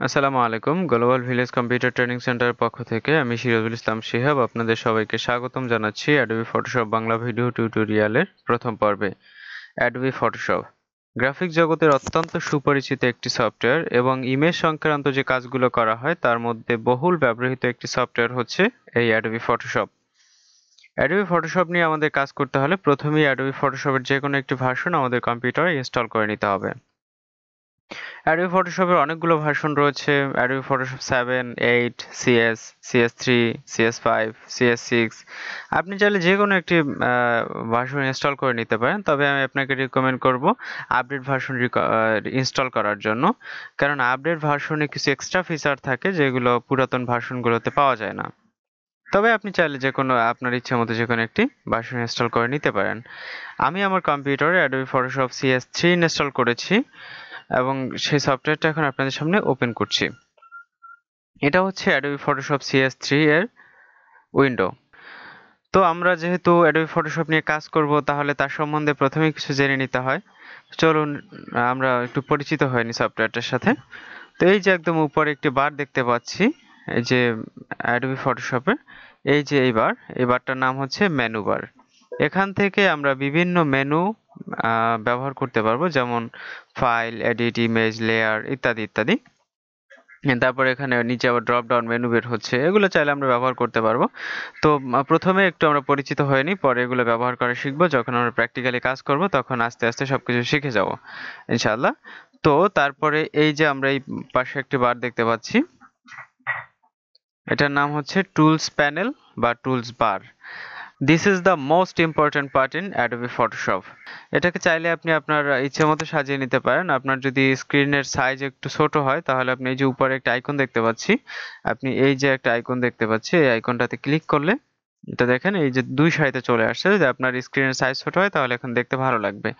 আসসালামু আলাইকুম। Global village computer training সেন্টারের পক্ষ থেকে আমি সিরাজুল ইসলাম শিহাব আপনাদের সবাইকে স্বাগতম জানাচ্ছি অ্যাডোবি ফটোশপ বাংলা ভিডিও টিউটোরিয়ালের প্রথম পর্বে। অ্যাডোবি ফটোশপ গ্রাফিক জগতের অত্যন্ত সুপরিচিত একটি সফটওয়্যার এবং ইমেজ সংক্রান্ত যে কাজগুলো করা হয়, তার মধ্যে বহুল ব্যবহৃত একটি সফটওয়্যার হচ্ছে এই অ্যাডোবি ফটোশপ অ্যাডোবি ফটোশপ নিয়ে আমাদের কাজ করতে হলে প্রথমেই অ্যাডোবি ফটোশপের যে কোনো একটি ভার্সন আমাদের কম্পিউটারে ইনস্টল করে নিতে হবে। অ্যাডোবি ফটোশপের অনেকগুলো ভার্সন রয়েছে। Adobe Photoshop seven eight CS CS three CS five CS six আপনি চাইলে যে কোনো একটি ভার্সন ইনস্টল করে নিতে পারেন। তবে আমি আপনাকে রিকমেন্ড করব আপডেট ভার্সন ইনস্টল করার জন্য। কারণ আপডেট ভার্সনে কিছু এক্সট্রা ফিচার থাকে যেগুলো পুরাতন ভার্সনগুলোতে পাওয়া যায় না। তবে আপনি চাইলে যে কোনো আপনার ইচ্ছে মতো যে কোনো একটি ভার্সন ইনস্টল করে নিতে পারেন। আমি আমার কম্পিউটারে Adobe Photoshop CS three install করেছি। এবং সেই সফটওয়্যারটা এখন আপনাদের সামনে ওপেন করছি। এটা হচ্ছে অ্যাডোবি ফটোশপ সিএস থ্রি এর উইন্ডো তো আমরা যেহেতু অ্যাডোবি ফটোশপ নিয়ে কাজ করব, তাহলে তার সম্বন্ধে প্রথমে কিছু জেনে নিতে হয়। চলুন, আমরা একটু পরিচিত হয়নি সফটওয়্যারটার সাথে। তো এই যে একদম উপরে একটি বার দেখতে পাচ্ছি, এই যে অ্যাডোবি ফটোশপের এই যে এই বার, এই বারটার নাম হচ্ছে মেনু বার এখান থেকে আমরা বিভিন্ন মেনু ব্যবহার করতে পারব, যেমন ফাইল এডিট ইমেজ লেয়ার ইত্যাদি ইত্যাদি। তারপর এখানে নিচে আবার ড্রপ ডাউন মেনু বের হচ্ছে, এগুলো চাইলে আমরা ব্যবহার করতে পারব। তো প্রথমে একটু আমরা পরিচিত হয়নি, পরে এগুলো ব্যবহার করা শিখব, যখন আমরা প্র্যাকটিক্যালি কাজ করব, তখন আস্তে আস্তে সবকিছু শিখে যাব, ইনশাআল্লাহ। তো, তারপরে এই যে আমরা এই পাশে একটি বার দেখতে পাচ্ছি, এটার নাম হচ্ছে টুলস প্যানেল বা tools bar this is the most important part in Adobe Photoshop এটাকে চাইলে আপনি আপনার ইচ্ছে মতো সাজিয়ে নিতে পারেন। আপনার যদি স্ক্রিনের সাইজ একটু ছোট হয়, তাহলে আপনি এই যে উপরে একটা আইকন দেখতে পাচ্ছি। আপনি এই যে একটা আইকন দেখতে পাচ্ছি, এই আইকনটাতে ক্লিক করলে এটা দেখেন, এই যে দুই সারিতে চলে আসছে। যদি আপনার স্ক্রিনের সাইজ ছোট হয়, তাহলে এখন দেখতে ভালো লাগবে।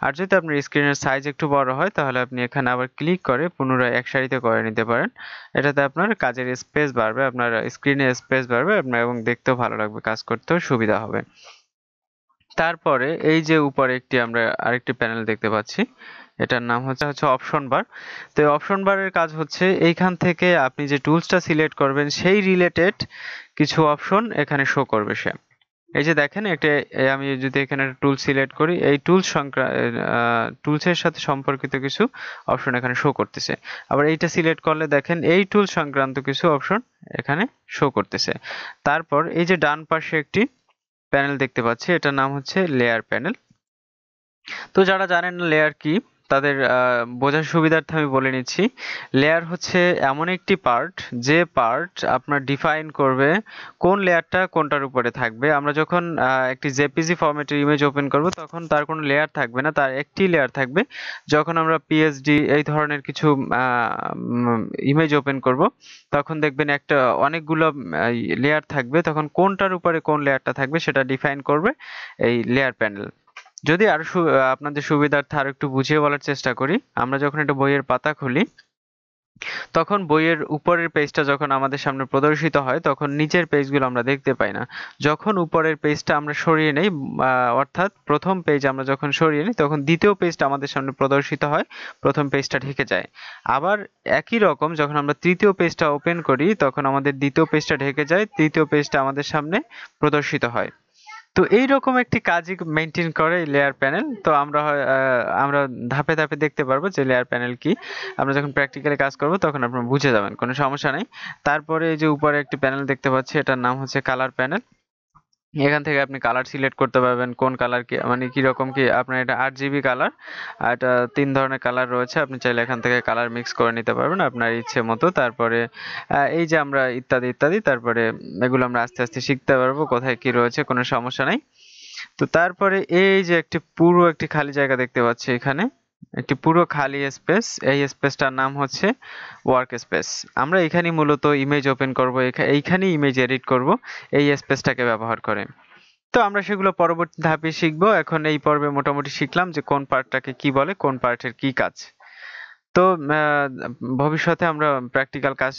আর যদি আপনার স্ক্রিনের সাইজ একটু বড় হয়, তাহলে আপনি এখানে আবার ক্লিক করে পুনরায় এক সারিতে করে নিতে পারেন। এটাতে আপনার কাজের স্পেস বাড়বে, আপনার স্ক্রিনে স্পেস বাড়বে, আপনার এবং দেখতেও ভালো লাগবে, কাজ করতেও সুবিধা হবে। তারপরে এই যে উপরে একটি আমরা আরেকটি প্যানেল দেখতে পাচ্ছি। এটার নাম হচ্ছে হচ্ছে অপশন বার তো অপশন বারের কাজ হচ্ছে, এইখান থেকে আপনি যে টুলসটা সিলেক্ট করবেন, সেই রিলেটেড কিছু অপশন এখানে শো করবে সে। এই যে দেখেন একটা আমি যদি এখানে টুল সিলেক্ট করি, এই টুল টুলসের সাথে সম্পর্কিত কিছু অপশন এখানে শো করতেছে। আবার এইটা সিলেক্ট করলে দেখেন, এই টুল সংক্রান্ত কিছু অপশন এখানে শো করতেছে। তারপর এই যে ডান পাশে একটি প্যানেল দেখতে পাচ্ছি, এটার নাম হচ্ছে লেয়ার প্যানেল তো যারা জানেন লেয়ার কি তাদের বোঝার সুবিধার্থে আমি বলে নিচ্ছি। লেয়ার হচ্ছে এমন একটি পার্ট যে পার্ট আপনার ডিফাইন করবে কোন লেয়ারটা কোনটার উপরে থাকবে। আমরা যখন একটি জেপিজি ফরম্যাটের ইমেজ ওপেন করব, তখন তার কোনো লেয়ার থাকবে না, তার একটি লেয়ার থাকবে। যখন আমরা পিএসডি এই ধরনের কিছু ইমেজ ওপেন করব, তখন দেখবেন একটা অনেকগুলো লেয়ার থাকবে। তখন কোনটার উপরে কোন লেয়ারটা থাকবে সেটা ডিফাইন করবে এই লেয়ার প্যানেল যদি আরও আপনাদের সুবিধার্থে আরও একটু বুঝিয়ে বলার চেষ্টা করি, আমরা যখন একটা বইয়ের পাতা খুলি, তখন বইয়ের উপরের পেজটা যখন আমাদের সামনে প্রদর্শিত হয়, তখন নিচের পেজগুলো আমরা দেখতে পাই না। যখন উপরের পেজটা আমরা সরিয়ে নেই অর্থাৎ প্রথম পেজ আমরা যখন সরিয়ে নিই, তখন দ্বিতীয় পেজটা আমাদের সামনে প্রদর্শিত হয়, প্রথম পেজটা ঢেকে যায়। আবার একই রকম যখন আমরা তৃতীয় পেজটা ওপেন করি, তখন আমাদের দ্বিতীয় পেজটা ঢেকে যায়, তৃতীয় পেজটা আমাদের সামনে প্রদর্শিত হয়। তো এইরকম একটি কাজই মেনটেন করে লেয়ার প্যানেল তো আমরা আমরা ধাপে ধাপে দেখতে পারব যে লেয়ার প্যানেল কি। আমরা যখন প্র্যাকটিক্যালি কাজ করব তখন আপনারা বুঝে যাবেন, কোনো সমস্যা নেই। তারপরে এই যে উপরে একটি প্যানেল দেখতে পাচ্ছি, এটার নাম হচ্ছে কালার প্যানেল এখান থেকে আপনি কালার সিলেক্ট করতে পারবেন, কোন কালার কি মানে কি রকম কি, আপনার এটা আট জিবি কালার আর এটা তিন ধরনের কালার রয়েছে, আপনি চাইলে এখান থেকে কালার মিক্স করে নিতে পারবেন আপনার ইচ্ছে মতো। তারপরে এই যে আমরা ইত্যাদি ইত্যাদি, তারপরে এগুলো আমরা আস্তে আস্তে শিখতে পারব, কোথায় কি রয়েছে, কোনো সমস্যা নাই। তো তারপরে এই যে একটি পুরো একটি খালি জায়গা দেখতে পাচ্ছি এখানে। একটি পুরো খালি স্পেস এই স্পেসটার নাম হচ্ছে ওয়ার্ক স্পেস আমরা এখানেই মূলত ইমেজ ওপেন করব এইখানেই ইমেজ এডিট করব, এই স্পেসটাকে ব্যবহার করে। তো আমরা সেগুলো পরবর্তী ধাপে শিখব। এখন এই পর্বে মোটামুটি শিখলাম যে কোন পার্টটাকে কি বলে, কোন পার্টের কি কাজ। তো ভবিষ্যতে আমরা প্র্যাকটিক্যাল কাজ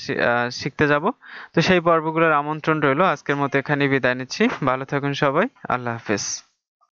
শিখতে যাব। তো সেই পর্বগুলোর আমন্ত্রণ রইল। আজকের মতো এখানেই বিদায় নিচ্ছি। ভালো থাকুন সবাই। আল্লাহ হাফেজ।